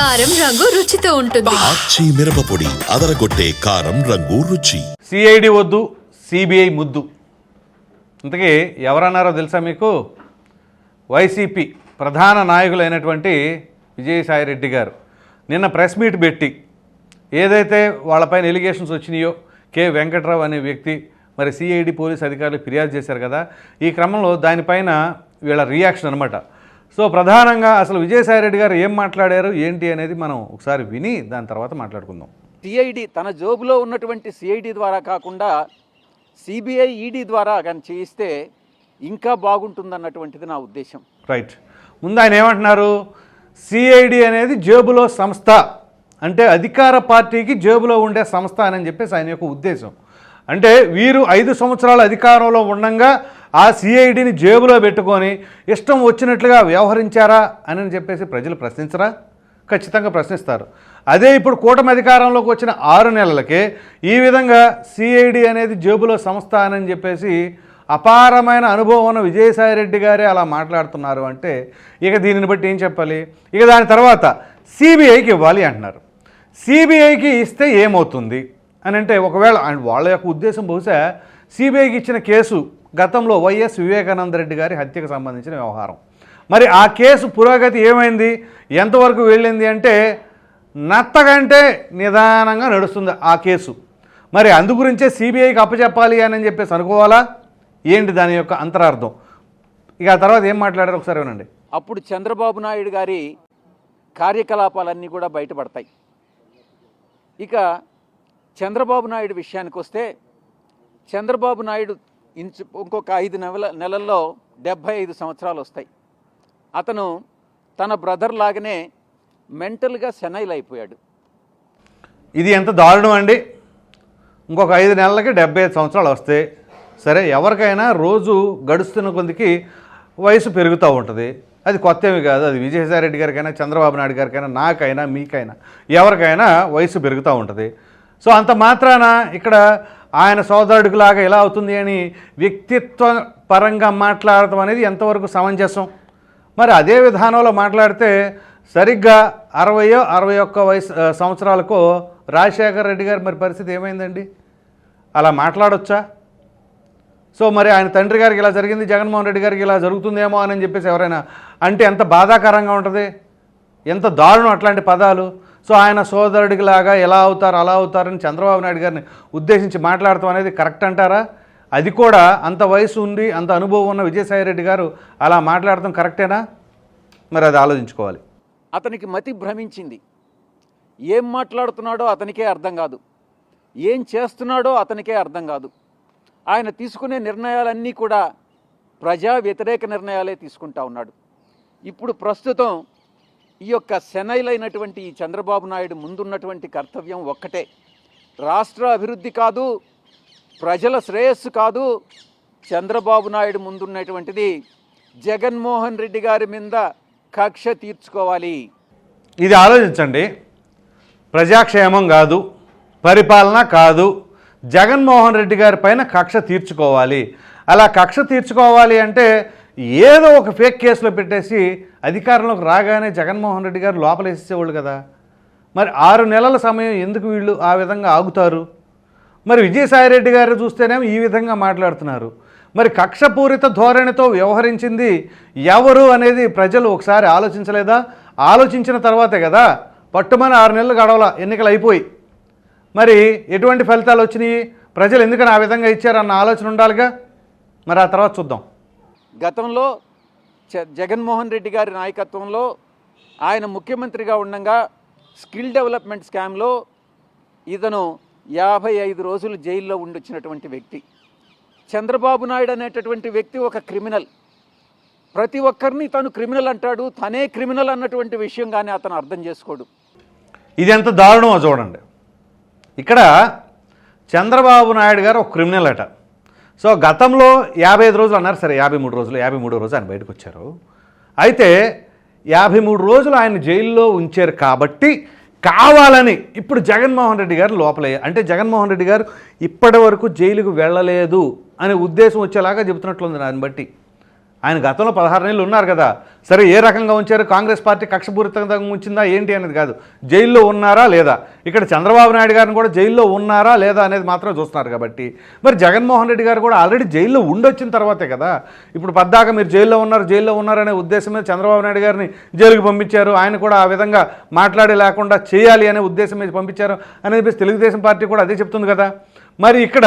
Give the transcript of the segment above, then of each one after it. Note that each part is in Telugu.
కారం రంగు రుచితో ఉంటుంది. మిరపపొడి అదరగొట్టే కారం రంగు రుచి. సిఐడి వద్దు సిబిఐ ముద్దు. ఇంతకీ ఎవరన్నారో తెలుసా మీకు? వైసీపీ ప్రధాన నాయకులైనటువంటి విజయసాయిరెడ్డి గారు. నిన్న ప్రెస్ మీట్ పెట్టి ఏదైతే వాళ్ళపైన ఎలిగేషన్స్ వచ్చినాయో కె వెంకట్రావు అనే వ్యక్తి మరి సిఐడి పోలీస్ అధికారులు ఫిర్యాదు చేశారు కదా ఈ క్రమంలో దానిపైన వీళ్ళ రియాక్షన్ అనమాట సో ప్రధానంగా అసలు విజయసాయిరెడ్డి గారు ఏం మాట్లాడారు ఏంటి అనేది మనం ఒకసారి విని దాని తర్వాత మాట్లాడుకుందాం. సిఐడి తన జోబులో ఉన్నటువంటి సిఐడి ద్వారా కాకుండా సిబిఐ ఈడీ ద్వారా కానీ చేయిస్తే ఇంకా బాగుంటుందన్నటువంటిది నా ఉద్దేశం. రైట్. ముందు ఆయన ఏమంటున్నారు? సిఐడి అనేది జేబులో సంస్థ అంటే అధికార పార్టీకి జేబులో ఉండే సంస్థ అని చెప్పేసి ఆయన యొక్క ఉద్దేశం. అంటే వీరు ఐదు సంవత్సరాల అధికారంలో ఉండంగా ఆ సిఐడిని జేబులో పెట్టుకొని ఇష్టం వచ్చినట్లుగా వ్యవహరించారా అని చెప్పేసి ప్రజలు ప్రశ్నించరా? ఖచ్చితంగా ప్రశ్నిస్తారు. అదే ఇప్పుడు కూటమి అధికారంలోకి వచ్చిన ఆరు నెలలకే ఈ విధంగా సిఐడి అనేది జేబులో సంస్థ అని చెప్పేసి అపారమైన అనుభవం ఉన్న విజయసాయిరెడ్డి గారే అలా మాట్లాడుతున్నారు అంటే ఇక దీనిని బట్టి ఏం చెప్పాలి? ఇక దాని తర్వాత సిబిఐకి ఇవ్వాలి అంటున్నారు. సిబిఐకి ఇస్తే ఏమవుతుంది? అని అంటే ఒకవేళ ఆయన వాళ్ళ యొక్క ఉద్దేశం బహుశా సిబిఐకి ఇచ్చిన కేసు గతంలో వైఎస్ వివేకానంద రెడ్డి గారి హత్యకు సంబంధించిన వ్యవహారం. మరి ఆ కేసు పురోగతి ఏమైంది? ఎంతవరకు వెళ్ళింది అంటే నత్తగంటే నిదానంగా నడుస్తుంది ఆ కేసు. మరి అందు గురించే సిబిఐకి అప్పచెప్పాలి అని చెప్పేసి అనుకోవాలా? ఏంటి దాని యొక్క అంతరార్థం? ఇక ఆ తర్వాత ఏం మాట్లాడారు ఒకసారి వినండి. అప్పుడు చంద్రబాబు నాయుడు గారి కార్యకలాపాలన్నీ కూడా బయటపడతాయి. ఇక చంద్రబాబు నాయుడు విషయానికి వస్తే చంద్రబాబు నాయుడు ఇంచు ఇంకొక ఐదు నెలల నెలల్లో డెబ్భై ఐదు సంవత్సరాలు వస్తాయి. అతను తన బ్రదర్ లాగానే మెంటల్గా సెనైల్ అయిపోయాడు ఇది ఎంత దారుణం అండి? ఇంకొక ఐదు నెలలకి డెబ్బై ఐదు సంవత్సరాలు వస్తాయి సరే ఎవరికైనా రోజు గడుస్తున్న కొద్దికి వయసు పెరుగుతూ ఉంటుంది. అది కొత్త ఏమి కాదు. అది విజయసాయిరెడ్డి గారికైనా చంద్రబాబు నాయుడు గారికైనా నాకైనా మీకైనా ఎవరికైనా వయసు పెరుగుతూ ఉంటుంది. సో అంత మాత్రాన ఇక్కడ ఆయన సోదరుడికి లాగా ఎలా అవుతుంది అని వ్యక్తిత్వ పరంగా మాట్లాడటం అనేది ఎంతవరకు సమంజసం? మరి అదే విధానంలో మాట్లాడితే సరిగ్గా అరవయో అరవై ఒక్క వయసు సంవత్సరాలకు రాజశేఖర్ రెడ్డి గారి మరి పరిస్థితి ఏమైందండి? అలా మాట్లాడొచ్చా? సో మరి ఆయన తండ్రి గారికి ఇలా జరిగింది జగన్మోహన్ రెడ్డి గారికి ఇలా జరుగుతుందేమో అని చెప్పేసి ఎవరైనా అంటే ఎంత బాధాకరంగా ఉంటుంది? ఎంత దారుణం అట్లాంటి పదాలు? సో ఆయన సోదరుడికి లాగా ఎలా అవుతారు అలా అవుతారని చంద్రబాబు నాయుడు గారిని ఉద్దేశించి మాట్లాడటం అనేది కరెక్ట్ అంటారా? అది కూడా అంత వయసు ఉంది అంత అనుభవం ఉన్న విజయసాయి రెడ్డి గారు అలా మాట్లాడటం కరెక్టేనా? మరి అది ఆలోచించుకోవాలి. అతనికి మతి భ్రమించింది. ఏం మాట్లాడుతున్నాడో అతనికే అర్థం కాదు. ఏం చేస్తున్నాడో అతనికే అర్థం కాదు. ఆయన తీసుకునే నిర్ణయాలన్నీ కూడా ప్రజా వ్యతిరేక నిర్ణయాలే తీసుకుంటా ఉన్నాడు. ఇప్పుడు ప్రస్తుతం ఈ యొక్క శనైలైనటువంటి ఈ చంద్రబాబు నాయుడు ముందున్నటువంటి కర్తవ్యం ఒక్కటే. రాష్ట్ర అభివృద్ధి కాదు ప్రజల శ్రేయస్సు కాదు చంద్రబాబు నాయుడు ముందున్నటువంటిది జగన్మోహన్ రెడ్డి గారి మీద కక్ష తీర్చుకోవాలి. ఇది ఆలోచించండి. ప్రజాక్షేమం కాదు పరిపాలన కాదు జగన్మోహన్ రెడ్డి గారి పైన కక్ష తీర్చుకోవాలి. అలా కక్ష తీర్చుకోవాలి అంటే ఏదో ఒక ఫేక్ కేసులో పెట్టేసి అధికారంలోకి రాగానే జగన్మోహన్ రెడ్డి గారు లోపలేసేసేవాళ్ళు కదా. మరి ఆరు నెలల సమయం ఎందుకు వీళ్ళు ఆ విధంగా ఆగుతారు? మరి విజయసాయిరెడ్డి గారు చూస్తేనేమో ఈ విధంగా మాట్లాడుతున్నారు. మరి కక్షపూరిత ధోరణితో వ్యవహరించింది ఎవరు అనేది ప్రజలు ఒకసారి ఆలోచించలేదా? ఆలోచించిన తర్వాతే కదా. పట్టుమని ఆరు నెలలు గడవల ఎన్నికలు అయిపోయి. మరి ఎటువంటి ఫలితాలు వచ్చినాయి? ప్రజలు ఎందుకని ఆ విధంగా ఇచ్చారన్న ఆలోచన ఉండాలిగా? మరి ఆ తర్వాత చూద్దాం. గతంలో చ- జగన్మోహన్ రెడ్డి గారి నాయకత్వంలో ఆయన ముఖ్యమంత్రిగా ఉండగా స్కిల్ డెవలప్మెంట్ స్కామ్లో ఇతను యాభై ఐదు రోజులు జైల్లో ఉండొచ్చినటువంటి వ్యక్తి. చంద్రబాబు నాయుడు అనేటటువంటి వ్యక్తి ఒక క్రిమినల్. ప్రతి ఒక్కరిని తను క్రిమినల్ అంటాడు తనే క్రిమినల్ అన్నటువంటి విషయం కానీ అతను అర్థం చేసుకోడు. ఇది ఎంత దారుణమో చూడండి. ఇక్కడ చంద్రబాబు నాయుడు గారు ఒక క్రిమినల్ అట. సో గతంలో యాభై ఐదు రోజులు అన్నారు సరే యాభై మూడు రోజులు యాభై మూడో రోజు ఆయన బయటకు వచ్చారు. అయితే యాభై మూడు రోజులు ఆయన జైల్లో ఉంచారు కాబట్టి కావాలని ఇప్పుడు జగన్మోహన్ రెడ్డి గారు లోపలే అంటే జగన్మోహన్ రెడ్డి గారు ఇప్పటి వరకు జైలుకు వెళ్ళలేదు అనే ఉద్దేశం వచ్చేలాగా చెబుతున్నట్లుంది దాన్ని బట్టి. ఆయన గతంలో పదహారు నెలలు ఉన్నారు కదా. సరే ఏ రకంగా ఉంచారు? కాంగ్రెస్ పార్టీ కక్షపూరితంగా ఉంచిందా ఏంటి అనేది కాదు. జైల్లో ఉన్నారా లేదా? ఇక్కడ చంద్రబాబు నాయుడు గారిని కూడా జైల్లో ఉన్నారా లేదా అనేది మాత్రం చూస్తున్నారు కాబట్టి. మరి జగన్మోహన్ రెడ్డి గారు కూడా ఆల్రెడీ జైల్లో ఉండొచ్చిన తర్వాతే కదా. ఇప్పుడు పద్దాక మీరు జైల్లో ఉన్నారు జైల్లో ఉన్నారనే ఉద్దేశం మీద చంద్రబాబు నాయుడు గారిని జైలుకి పంపించారు. ఆయన కూడా ఆ విధంగా మాట్లాడే లేకుండా చేయాలి అనే ఉద్దేశం మీద పంపించారు. అనేది తెలుగుదేశం పార్టీ కూడా అదే చెప్తుంది కదా. మరి ఇక్కడ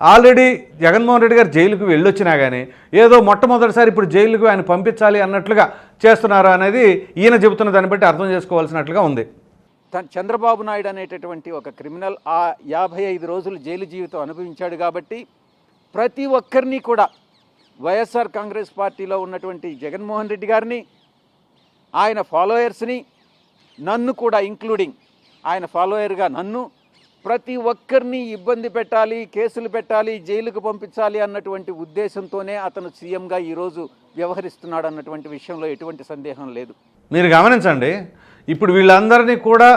ఆల్రెడీ జగన్మోహన్ రెడ్డి గారు జైలుకు వెళ్ళొచ్చినా కానీ ఏదో మొట్టమొదటిసారి ఇప్పుడు జైలుకు ఆయన పంపించాలి అన్నట్లుగా చేస్తున్నారు అనేది ఈయన చెబుతున్న దాన్ని బట్టి అర్థం చేసుకోవాల్సినట్లుగా ఉంది. చంద్రబాబు నాయుడు అనేటటువంటి ఒక క్రిమినల్ ఆ యాభై ఐదు రోజులు జైలు జీవితం అనుభవించాడు కాబట్టి ప్రతి ఒక్కరిని కూడా వైఎస్ఆర్ కాంగ్రెస్ పార్టీలో ఉన్నటువంటి జగన్మోహన్ రెడ్డి గారిని ఆయన ఫాలోయర్స్ని నన్ను కూడా ఇంక్లూడింగ్ ఆయన ఫాలోయర్గా నన్ను ప్రతి ఒక్కరిని ఇబ్బంది పెట్టాలి కేసులు పెట్టాలి జైలుకు పంపించాలి అన్నటువంటి ఉద్దేశంతోనే అతను సీఎంగా ఈరోజు వ్యవహరిస్తున్నాడు అన్నటువంటి విషయంలో ఎటువంటి సందేహం లేదు. మీరు గమనించండి ఇప్పుడు వీళ్ళందరినీ కూడా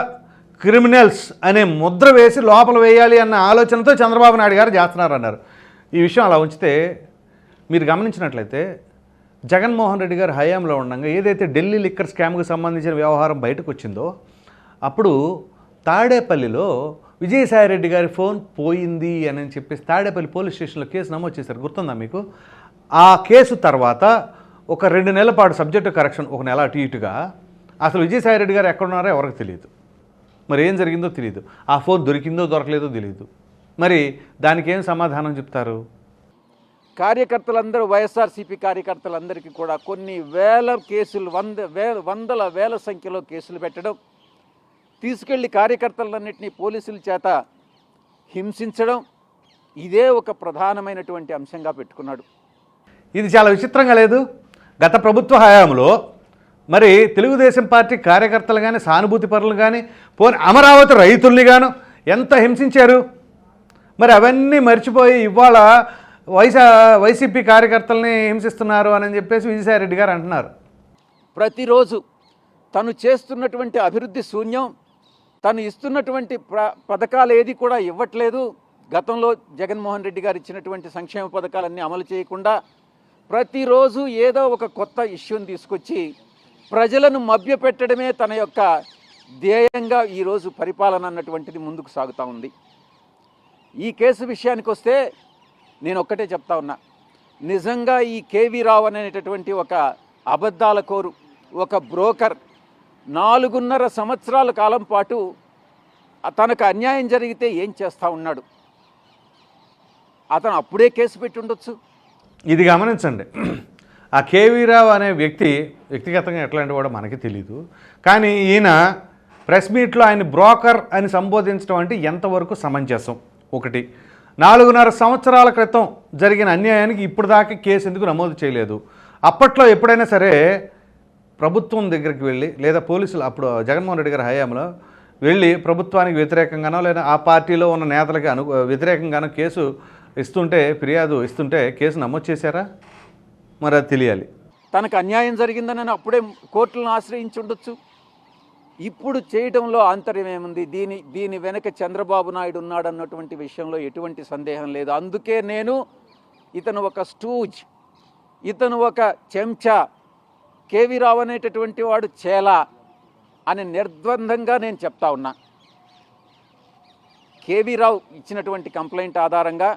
క్రిమినల్స్ అనే ముద్ర వేసి లోపల వేయాలి అన్న ఆలోచనతో చంద్రబాబు నాయుడు గారు చేస్తున్నారు అన్నారు ఈ విషయం అలా ఉంచితే మీరు గమనించినట్లయితే జగన్మోహన్ రెడ్డి గారు హయాంలో ఉండగా ఏదైతే ఢిల్లీ లిక్కర్ స్కామ్కి సంబంధించిన వ్యవహారం బయటకు వచ్చిందో అప్పుడు తాడేపల్లిలో విజయసాయిరెడ్డి గారి ఫోన్ పోయింది అని చెప్పేసి తాడేపల్లి పోలీస్ స్టేషన్లో కేసు నమోదు చేశారు. గుర్తుందా మీకు? ఆ కేసు తర్వాత ఒక రెండు నెలల పాటు సబ్జెక్టు కరెక్షన్ ఒక నెల అటు ఇటుగా అసలు విజయసాయిరెడ్డి గారు ఎక్కడున్నారో ఎవరికి తెలియదు. మరి ఏం జరిగిందో తెలియదు. ఆ ఫోన్ దొరికిందో దొరకలేదో తెలియదు. మరి దానికి ఏం సమాధానం చెప్తారు? కార్యకర్తలందరూ వైఎస్ఆర్సీపీ కార్యకర్తలందరికీ కూడా కొన్ని వేల కేసులు వంద వేల వందల వేల సంఖ్యలో కేసులు పెట్టడం తీసుకెళ్ళి కార్యకర్తలన్నింటినీ పోలీసుల చేత హింసించడం ఇదే ఒక ప్రధానమైనటువంటి అంశంగా పెట్టుకున్నాడు. ఇది చాలా విచిత్రంగా లేదు? గత ప్రభుత్వ హయాంలో మరి తెలుగుదేశం పార్టీ కార్యకర్తలు కానీ సానుభూతి పరులు కానీ పోని అమరావతి రైతుల్ని గాను ఎంత హింసించారు? మరి అవన్నీ మర్చిపోయి ఇవాళ వైసా వైసీపీ కార్యకర్తల్ని హింసిస్తున్నారు అని చెప్పేసి విజయసాయి రెడ్డి గారు అంటున్నారు. ప్రతిరోజు తను చేస్తున్నటువంటి అభివృద్ధి శూన్యం తను ఇస్తున్నటువంటి పథకాలు ఏది కూడా ఇవ్వట్లేదు. గతంలో జగన్మోహన్ రెడ్డి గారు ఇచ్చినటువంటి సంక్షేమ పథకాలన్నీ అమలు చేయకుండా ప్రతిరోజు ఏదో ఒక కొత్త ఇష్యూని తీసుకొచ్చి ప్రజలను మభ్యపెట్టడమే తన యొక్క ధ్యేయంగా ఈరోజు పరిపాలన అన్నటువంటిది ముందుకు సాగుతూ ఉంది. ఈ కేసు విషయానికి వస్తే నేను ఒక్కటే చెప్తా ఉన్నా. నిజంగా ఈ కేవీ రావు అనేటటువంటి ఒక అబద్ధాల కోరు ఒక బ్రోకర్ నాలుగున్నర సంవత్సరాల కాలం పాటు తనకు అన్యాయం జరిగితే ఏం చేస్తూ ఉన్నాడు? అతను అప్పుడే కేసు పెట్టి ఉండొచ్చు ఇది గమనించండి. ఆ కేవీరావు అనే వ్యక్తి వ్యక్తిగతంగా ఎట్లాంటి వాడో మనకి తెలియదు కానీ ఈయన ప్రెస్ మీట్లో ఆయన బ్రోకర్ అని సంబోధించడం అంటే ఎంతవరకు సమంజసం? ఒకటి. నాలుగున్నర సంవత్సరాల క్రితం జరిగిన అన్యాయానికి ఇప్పుడు దాకా కేసు ఎందుకు నమోదు చేయలేదు? అప్పట్లో ఎప్పుడైనా సరే ప్రభుత్వం దగ్గరికి వెళ్ళి లేదా పోలీసులు అప్పుడు జగన్మోహన్ రెడ్డి గారి హయాంలో వెళ్ళి ప్రభుత్వానికి వ్యతిరేకంగానో లేదా ఆ పార్టీలో ఉన్న నేతలకి అను వ్యతిరేకంగానో కేసు ఇస్తుంటే ఫిర్యాదు ఇస్తుంటే కేసు నమోదు చేశారా? మరి అది తెలియాలి. తనకు అన్యాయం జరిగిందని అప్పుడే కోర్టులను ఆశ్రయించి ఉండొచ్చు. ఇప్పుడు చేయడంలో ఆంతర్యం ఏముంది? దీని దీని వెనక చంద్రబాబు నాయుడు ఉన్నాడు అన్నటువంటి విషయంలో ఎటువంటి సందేహం లేదు. అందుకే నేను ఇతను ఒక స్టూజ్ ఇతను ఒక చెంచా కేవీ రావు అనేటటువంటి వాడు చేలా అని నిర్ద్వందంగా నేను చెప్తా ఉన్నా. కేవీ రావు ఇచ్చినటువంటి కంప్లైంట్ ఆధారంగా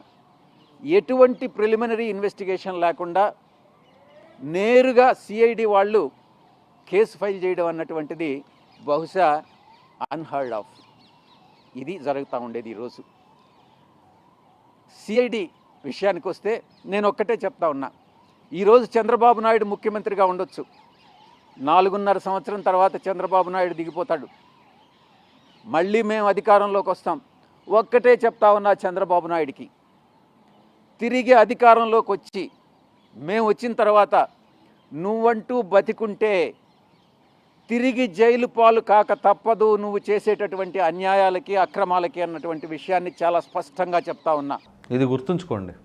ఎటువంటి ప్రిలిమినరీ ఇన్వెస్టిగేషన్ లేకుండా నేరుగా సిఐడి వాళ్ళు కేసు ఫైల్ చేయడం అన్నటువంటిది బహుశా అన్హర్డ్ ఆఫ్ ఇది జరుగుతూ ఉండేది ఈరోజు. సిఐడి విషయానికి వస్తే నేను ఒక్కటే చెప్తా ఉన్నా. ఈరోజు చంద్రబాబు నాయుడు ముఖ్యమంత్రిగా ఉండొచ్చు. నాలుగున్నర సంవత్సరం తర్వాత చంద్రబాబు నాయుడు దిగిపోతాడు. మళ్ళీ మేము అధికారంలోకి వస్తాం. ఒక్కటే చెప్తా ఉన్నా చంద్రబాబు నాయుడికి. తిరిగి అధికారంలోకి వచ్చి మేము వచ్చిన తర్వాత నువ్వంటూ బతికుంటే తిరిగి జైలు పాలు కాక తప్పదు. నువ్వు చేసేటటువంటి అన్యాయాలకి అక్రమాలకి అన్నటువంటి విషయాన్ని చాలా స్పష్టంగా చెప్తా ఉన్నా. ఇది గుర్తుంచుకోండి.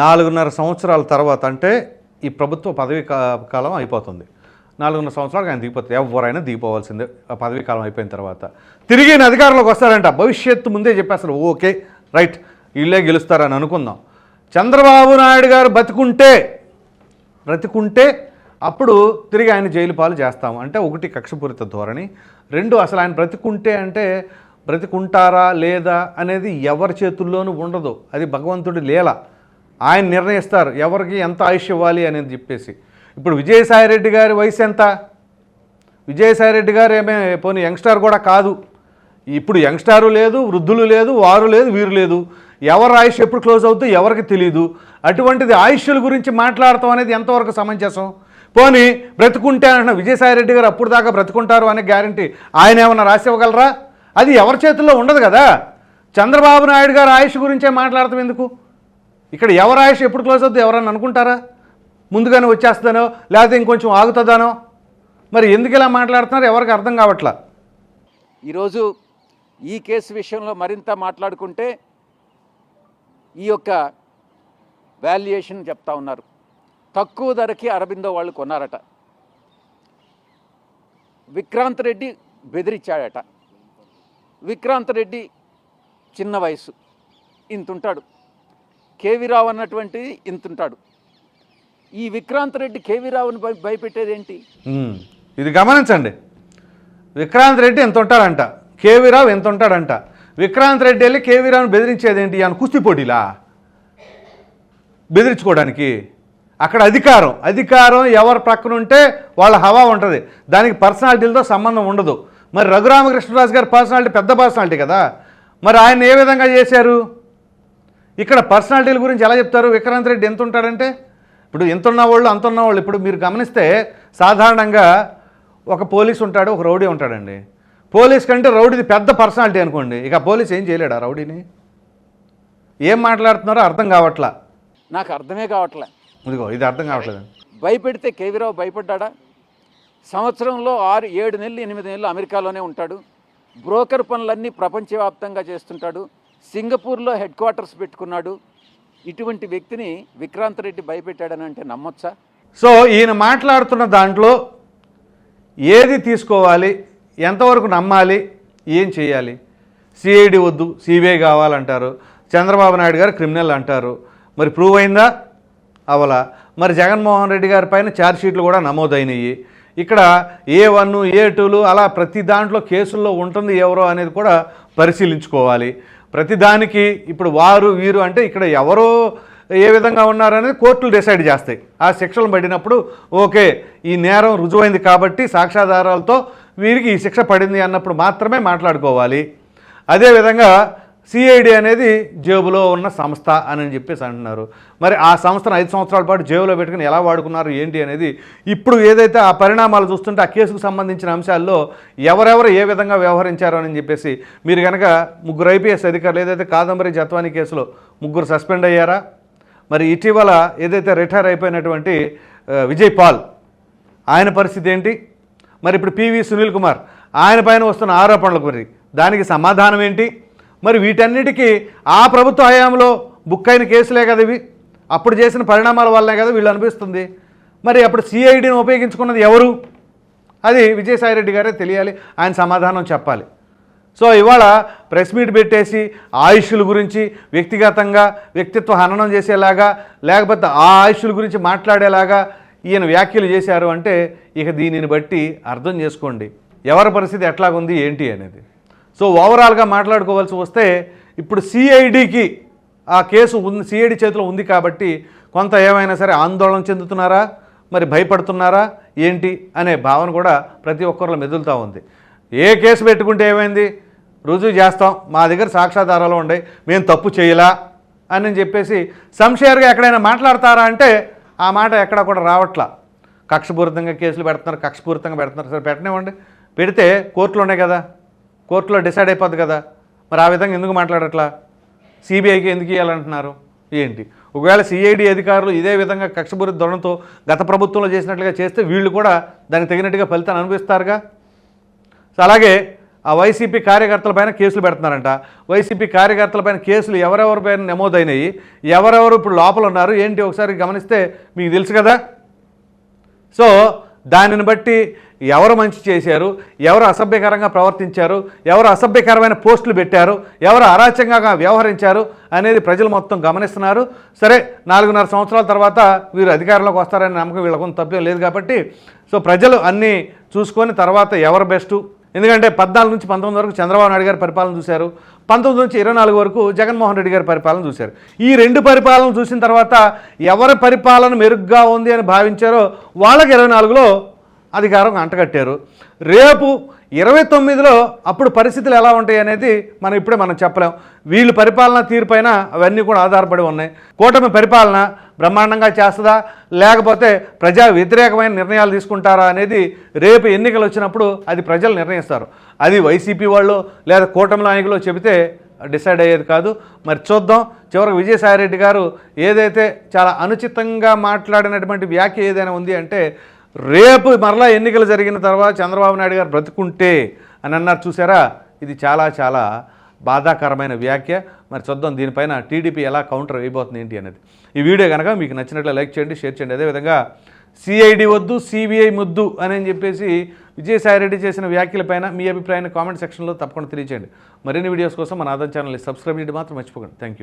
నాలుగున్నర సంవత్సరాల తర్వాత అంటే ఈ ప్రభుత్వ పదవీ కాలం అయిపోతుంది. నాలుగున్నర సంవత్సరాలకు ఆయన దిగిపోతుంది ఎవరైనా దిగిపోవాల్సిందే. ఆ పదవీ కాలం అయిపోయిన తర్వాత. తిరిగి ఆయన అధికారంలోకి వస్తారంట భవిష్యత్తు ముందే చెప్పేస్తారు ఓకే రైట్ వీళ్ళే గెలుస్తారని అనుకుందాం. చంద్రబాబు నాయుడు గారు బతికుంటే బ్రతికుంటే అప్పుడు తిరిగి ఆయన జైలు పాలు చేస్తాము. అంటే ఒకటి కక్షపూరిత ధోరణి. రెండు అసలు ఆయన బ్రతికుంటే అంటే బ్రతికుంటారా లేదా అనేది ఎవరి చేతుల్లోనూ ఉండదు. అది భగవంతుడి లేలా. ఆయన నిర్ణయిస్తారు ఎవరికి ఎంత ఆయుష్ ఇవ్వాలి అనేది చెప్పేసి. ఇప్పుడు విజయసాయిరెడ్డి గారి వయసు ఎంత? విజయసాయిరెడ్డి గారు ఏమే పోనీ యంగ్స్టార్ కూడా కాదు. ఇప్పుడు యంగ్స్టారు లేదు వృద్ధులు లేదు వారు లేదు వీరు లేదు. ఎవరు ఆయుష్ ఎప్పుడు క్లోజ్ అవుతూ ఎవరికి తెలియదు అటువంటిది ఆయుష్యుల గురించి మాట్లాడటం అనేది ఎంతవరకు సమంజసం? పోనీ బ్రతుకుంటే అంటున్న విజయసాయిరెడ్డి గారు అప్పుడు దాకా బ్రతుకుంటారు అనే గ్యారంటీ ఆయన ఏమన్నా రాసి ఇవ్వగలరా? అది ఎవరి చేతుల్లో ఉండదు కదా. చంద్రబాబు నాయుడు గారు ఆయుష్ గురించే మాట్లాడతాం ఎందుకు? ఇక్కడ ఎవరు ఆయుష్ ఎప్పుడు క్లోజ్ అవుతుంది ఎవరన్నా అనుకుంటారా? ముందుగానే వచ్చేస్తుందనో లేకపోతే ఇంకొంచెం ఆగుతుందనో? మరి ఎందుకు ఇలా మాట్లాడుతున్నారు? ఎవరికి అర్థం కావట్లా? ఈరోజు ఈ కేసు విషయంలో మరింత మాట్లాడుకుంటే ఈ యొక్క వాల్యుయేషన్ చెప్తా ఉన్నారు. తక్కువ ధరకి అరబిందో వాళ్ళు కొన్నారట. విక్రాంత్ రెడ్డి బెదిరించాడట. విక్రాంత్ రెడ్డి చిన్న వయసు. ఇంతుంటాడు. కేవీ రావు అన్నటువంటి ఇంతుంటాడు. ఈ విక్రాంత్ రెడ్డి కేవీ రావుని భయపెట్టేది ఏంటి ఇది గమనించండి. విక్రాంత్ రెడ్డి ఎంత ఉంటాడంట కేవీ రావు ఎంత ఉంటాడంట విక్రాంత్ రెడ్డి వెళ్ళి కేవీ రావుని బెదిరించేది ఏంటి ఆయన కుస్తీ పోటీలా? బెదిరించుకోవడానికి. అక్కడ అధికారం. అధికారం ఎవరి ప్రక్కన ఉంటే వాళ్ళ హవా ఉంటుంది. దానికి పర్సనాలిటీలతో సంబంధం ఉండదు. మరి రఘురామకృష్ణరాజు గారి పర్సనాలిటీ పెద్ద పర్సనాలిటీ కదా. మరి ఆయన ఏ విధంగా చేశారు? ఇక్కడ పర్సనాలిటీల గురించి ఎలా చెప్తారు? విక్రాంత్ రెడ్డి ఎంత ఉంటాడంటే? ఇప్పుడు ఎంత ఉన్న వాళ్ళు అంత ఉన్న వాళ్ళు ఇప్పుడు మీరు గమనిస్తే సాధారణంగా ఒక పోలీస్ ఉంటాడు ఒక రౌడీ ఉంటాడండి. పోలీస్ కంటే రౌడీది పెద్ద పర్సనాలిటీ అనుకోండి. ఇక పోలీస్ ఏం చేయలేడా రౌడీని. ఏం మాట్లాడుతున్నారో అర్థం కావట్లా. నాకు అర్థమే కావట్లే. ఇదిగో ఇది అర్థం కావట్లేదు. భయపెడితే కేవీరావు భయపడ్డా సంవత్సరంలో ఆరు ఏడు నెలలు ఎనిమిది నెలలు అమెరికాలోనే ఉంటాడు. బ్రోకర్ పనులన్నీ ప్రపంచవ్యాప్తంగా చేస్తుంటాడు. సింగపూర్లో హెడ్ క్వార్టర్స్ పెట్టుకున్నాడు. ఇటువంటి వ్యక్తిని విక్రాంత్ రెడ్డి భయపెట్టాడని అంటే నమ్మొచ్చా? సో ఈయన మాట్లాడుతున్న దాంట్లో ఏది తీసుకోవాలి ఎంతవరకు నమ్మాలి ఏం చేయాలి? సిఐడి వద్దు సిబిఐ కావాలంటారు. చంద్రబాబు నాయుడు గారు క్రిమినల్ అంటారు. మరి ప్రూవ్ అయిందా? అవలా. మరి జగన్మోహన్ రెడ్డి గారి పైన ఛార్జ్షీట్లు కూడా నమోదైనవి ఇక్కడ ఏ వన్ ఏ టూలు అలా ప్రతి దాంట్లో కేసుల్లో ఉంటుంది ఎవరో అనేది కూడా పరిశీలించుకోవాలి. ప్రతిదానికి ఇప్పుడు వారు వీరు అంటే ఇక్కడ ఎవరో ఏ విధంగా ఉన్నారనేది కోర్టులు డిసైడ్ చేస్తాయి. ఆ శిక్షలు పడినప్పుడు ఓకే ఈ నేరం రుజువైంది కాబట్టి సాక్ష్యాధారాలతో వీరికి ఈ శిక్ష పడింది అన్నప్పుడు మాత్రమే మాట్లాడుకోవాలి. అదేవిధంగా సిఐడి అనేది జేబులో ఉన్న సంస్థ అని చెప్పేసి అంటున్నారు. మరి ఆ సంస్థను ఐదు సంవత్సరాల పాటు జేబులో పెట్టుకుని ఎలా వాడుకున్నారు ఏంటి అనేది ఇప్పుడు ఏదైతే ఆ పరిణామాలు చూస్తుంటే ఆ కేసుకు సంబంధించిన అంశాల్లో ఎవరెవరు ఏ విధంగా వ్యవహరించారు అని చెప్పేసి మీరు కనుక ముగ్గురు ఐపీఎస్ అధికారులు ఏదైతే కాదంబరి జత్వాని కేసులో ముగ్గురు సస్పెండ్ అయ్యారా? మరి ఇటీవల ఏదైతే రిటైర్ అయిపోయినటువంటి విజయ్ పాల్ ఆయన పరిస్థితి ఏంటి? మరి ఇప్పుడు పివి సునీల్ కుమార్ ఆయన పైన వస్తున్న ఆరోపణలకు మరి దానికి సమాధానం ఏంటి? మరి వీటన్నిటికీ ఆ ప్రభుత్వ హయాంలో బుక్ అయిన కేసులే కదా ఇవి. అప్పుడు చేసిన పరిణామాల వల్లే కదా వీళ్ళు అనిపిస్తుంది. మరి అప్పుడు సిఐడిని ఉపయోగించుకున్నది ఎవరు? అది విజయసాయిరెడ్డి గారే తెలియాలి ఆయన సమాధానం చెప్పాలి. సో ఇవాళ ప్రెస్ మీట్ పెట్టేసి ఆయుష్ల గురించి వ్యక్తిగతంగా వ్యక్తిత్వ హననం చేసేలాగా లేకపోతే ఆ ఆయుష్ల గురించి మాట్లాడేలాగా ఈయన వ్యాఖ్యలు చేశారు అంటే ఇక దీనిని బట్టి అర్థం చేసుకోండి. ఎవరి పరిస్థితి ఎట్లాగుంది ఏంటి అనేది. సో ఓవరాల్గా మాట్లాడుకోవాల్సి వస్తే ఇప్పుడు సిఐడికి ఆ కేసు ఉంది సిఐడి చేతిలో ఉంది కాబట్టి కొంత ఏమైనా సరే ఆందోళన చెందుతున్నారా? మరి భయపడుతున్నారా? ఏంటి? అనే భావన కూడా ప్రతి ఒక్కరిలో మెదులుతూ ఉంది. ఏ కేసు పెట్టుకుంటే ఏమైంది? రుజువు చేస్తాం మా దగ్గర సాక్ష్యాధారాలు ఉన్నాయి మేము తప్పు చేయలా అని చెప్పేసి సంశయాలుగా ఎక్కడైనా మాట్లాడతారా అంటే ఆ మాట ఎక్కడ కూడా రావట్లా. కక్షపూరితంగా కేసులు పెడుతున్నారు కక్షపూరితంగా పెడుతున్నారు సరే పెట్టనివ్వండి. పెడితే కోర్టులు ఉన్నాయి కదా. కోర్టులో డిసైడ్ అయిపోద్ది కదా. మరి ఆ విధంగా ఎందుకు మాట్లాడట్లా? సిబిఐకి ఎందుకు ఇవ్వాలంటున్నారు ఏంటి? ఒకవేళ సిఐడి అధికారులు ఇదే విధంగా కక్షబురి ధోరణితో గత ప్రభుత్వంలో చేసినట్లుగా చేస్తే వీళ్ళు కూడా దానికి తగినట్టుగా ఫలితాన్ని అనుభవిస్తారుగా? సో అలాగే ఆ వైసీపీ కార్యకర్తలపైన కేసులు పెడుతున్నారంట. వైసీపీ కార్యకర్తలపైన కేసులు ఎవరెవరిపైన నమోదైనాయి? ఎవరెవరు ఇప్పుడు లోపల ఉన్నారు? ఏంటి? ఒకసారి గమనిస్తే మీకు తెలుసు కదా? సో దానిని బట్టి ఎవరు మంచి చేశారు ఎవరు అసభ్యకరంగా ప్రవర్తించారు ఎవరు అసభ్యకరమైన పోస్టులు పెట్టారు ఎవరు అరాచకంగా వ్యవహరించారు అనేది ప్రజలు మొత్తం గమనిస్తున్నారు. సరే నాలుగున్నర సంవత్సరాల తర్వాత వీరు అధికారంలోకి వస్తారనే నమ్మకం వీళ్ళకు తప్పేం లేదు కాబట్టి సో ప్రజలు అన్నీ చూసుకొని తర్వాత ఎవరు బెస్టు? ఎందుకంటే పద్నాలుగు నుంచి పంతొమ్మిది వరకు చంద్రబాబు నాయుడు గారి పరిపాలన చూశారు. పంతొమ్మిది నుంచి ఇరవై నాలుగు వరకు జగన్మోహన్ రెడ్డి గారి పరిపాలన చూశారు. ఈ రెండు పరిపాలన చూసిన తర్వాత ఎవరి పరిపాలన మెరుగ్గా ఉంది అని భావించారో వాళ్ళకి ఇరవై నాలుగులో అధికారం అంటగట్టారు. రేపు ఇరవై తొమ్మిదిలో అప్పుడు పరిస్థితులు ఎలా ఉంటాయి అనేది మనం ఇప్పుడే మనం చెప్పలేం. వీళ్ళు పరిపాలన తీరుపైన అవన్నీ కూడా ఆధారపడి ఉన్నాయి. కూటమి పరిపాలన బ్రహ్మాండంగా చేస్తుందా? లేకపోతే ప్రజా వ్యతిరేకమైన నిర్ణయాలు తీసుకుంటారా అనేది రేపు ఎన్నికలు వచ్చినప్పుడు అది ప్రజలు నిర్ణయిస్తారు. అది వైసీపీ వాళ్ళు లేదా కూటమి నాయకులు చెబితే డిసైడ్ అయ్యేది కాదు. మరి చూద్దాం. చివరికి విజయసాయిరెడ్డి గారు ఏదైతే చాలా అనుచితంగా మాట్లాడినటువంటి వ్యాఖ్య ఏదైనా ఉంది అంటే రేపు మరలా ఎన్నికలు జరిగిన తర్వాత చంద్రబాబు నాయుడు గారు బ్రతుకుంటే అని అన్నారు చూసారా ఇది చాలా చాలా బాధాకరమైన వ్యాఖ్య. మరి చూద్దాం దీనిపైన టీడీపీ ఎలా కౌంటర్ వేయబోతుంది ఏంటి అనేది. ఈ వీడియో కనుక మీకు నచ్చినట్లు లైక్ చేయండి షేర్ చేయండి. అదేవిధంగా సిఐడి వద్దు సిబిఐ ముద్దు అని చెప్పేసి విజయసాయిరెడ్డి చేసిన వ్యాఖ్యలపైన మీ అభిప్రాయాన్ని కామెంట్ సెక్షన్లో తప్పకుండా తెలియచేయండి. మరిన్ని వీడియోస్ కోసం మన ఆదాయం ఛానల్ని సబ్స్క్రైబ్ చేయడం మాత్రం మర్చిపోకండి. Thank you